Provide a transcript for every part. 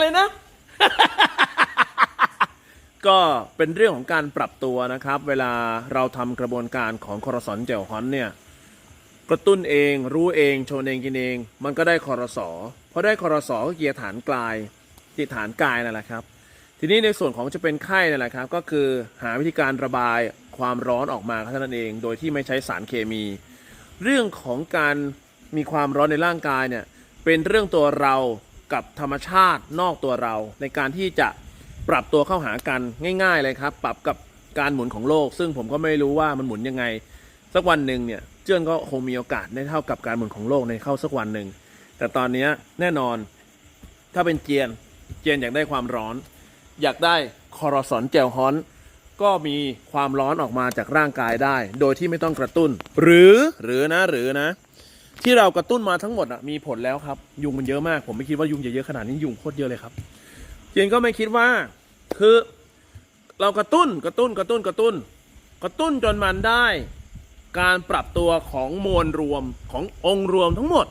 เลยนะ ก็เป็นเรื่องของการปรับตัวนะครับ เวลาเราทำกระบวนการของคอรสอนเจลฮอนเนี่ยกระตุ้นเองรู้เองโชนเองกินเอง มันก็ได้คอรสอพอได้คอรสอก็เกียร์ฐานกลายที่ฐานกายนั่นแหละครับ ทีนี้ในส่วนของจะเป็นไข้นั่นแหละครับ ก็คือหาวิธีการระบายความร้อนออกมาเท่านั้นเอง โดยที่ไม่ใช้สารเคมี เรื่องของการมีความร้อนในร่างกายเนี่ยเป็นเรื่องตัวเรา กับธรรมชาตินอกตัวเรา ในการที่จะปรับตัวเข้าหากันง่าย ๆ เลยครับ ปรับกับการหมุนของโลก ซึ่งผมก็ไม่รู้ว่ามันหมุนยังไง สักวันหนึ่งเนี่ยเจื้อนก็คงมีโอกาสได้เท่ากับการหมุนของโลกในเข้าสักวันหนึ่งแต่ตอนนี้แน่นอนถ้าเป็นเจียนเจียนอยากได้ความร้อน อยากได้คอร์สอนเจลฮอนก็มีความร้อนออกมาจากร่างกายได้ โดยที่ไม่ต้องกระตุ้น หรือหรือนะหรือนะ ที่เรากระตุ้นมาทั้งหมดอะมีผลแล้วครับ ยุงมันเยอะมาก ผมไม่คิดว่ายุงจะเยอะขนาดนี้ยุงโคตรเยอะเลยครับเจนก็ไม่คิดว่า คือเรากระตุ้นกระตุ้นกระตุ้นกระตุ้น กระตุ้นจนมันได้ การปรับตัวของมวลรวมขององค์รวมทั้งหมด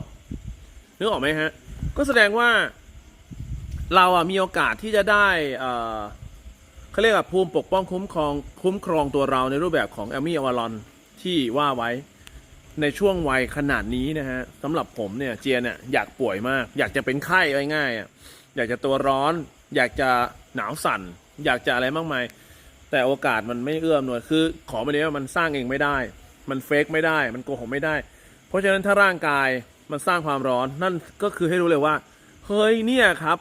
นึกออกไหมฮะ ก็แสดงว่า เราอะมีโอกาสที่จะได้เขาเรียกว่าภูมิปกป้องคุ้มครองคุ้มครองตัวเราในรูปแบบของแอลมี่อวารอนที่ว่าไว้ ในช่วงวัยขนาดนี้นะฮะสำหรับผมเนี่ยเจียนเนี่ยอยากป่วยมาก อยากจะเป็นไข้ง่ายๆอะอยากจะตัวร้อน อยากจะหนาวสั่น อยากจะอะไรมากมาย แต่โอกาสมันไม่เอื้อมหน่วยคือ ขอมาเนี้ยมันสร้างเองไม่ได้ มันเฟกไม่ได้ มันโกหกไม่ได้ เพราะฉะนั้นถ้าร่างกายมันสร้างความร้อนนั่นก็คือให้รู้เลยว่า เฮ้ยเนี่ยครับ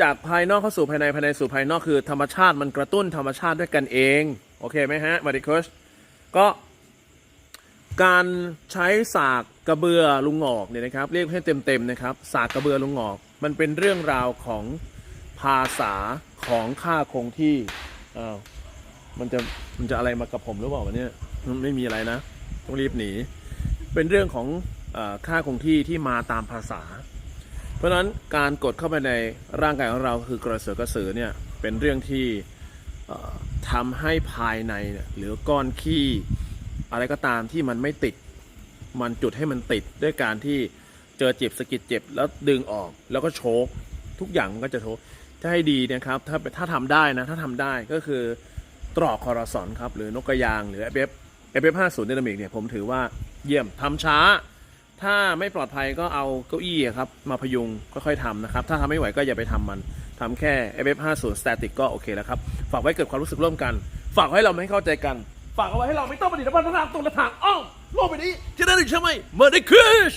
จากภายนอกเข้าสู่ภายในภายในสู่ภายนอกคือธรรมชาติมันกระตุ้นธรรมชาติด้วยกันเอง โอเคไหมฮะมาดิคชก็ การใช้สากกระเบือลุงงอกเนี่ยนะครับ เรียกให้เต็มๆนะครับ สากกระเบือลุงงอก มันเป็นเรื่องราวของภาษาของค่าคงที่อ้าวมันจะมันจะอะไรมากับผมหรือเปล่าวะเนี่ยไม่มีอะไรนะ ต้องรีบหนี เป็นเรื่องของอค่าคงที่ที่มาตามภาษา เพราะฉะนั้นการกดเข้าไปในร่างกายของเราคือกระเสือกกระสือเนี่ยเป็นเรื่องที่ทำให้ภายในเนี่ยหรือก้อนขี้ อะไรก็ตามที่มันไม่ติด มันจุดให้มันติดด้วยการที่เจอเจ็บสะกิดเจ็บแล้วดึงออกแล้วก็โชกทุกอย่างมันก็จะโชกถ้าให้ดีนะครับ ถ้าถ้าทำได้นะ ถ้าทำได้ก็คือตรอกคอร์สอนครับ หรือนกกระยางหรือ FF FF 50เดนามิกเนี่ยผมถือว่าเยี่ยมทำช้า ถ้าไม่ปลอดภัยก็เอาเก้าอี้ครับ มาพยุงค่อยๆทำนะครับ ถ้าทำไม่ไหวก็อย่าไปทำมันทำแค่ FF 50 static ก็โอเคแล้วครับ ฝากไว้เกิดความรู้สึกร่วมกัน ฝากให้เราไม่เข้าใจกัน ฝากเอาไว้ให้เราไม่ต้องปฏิบัติธรรมตรงกระถางอ้อมโลกใบนี้จะได้หรือใช่ไหมเมอร์ดิคิช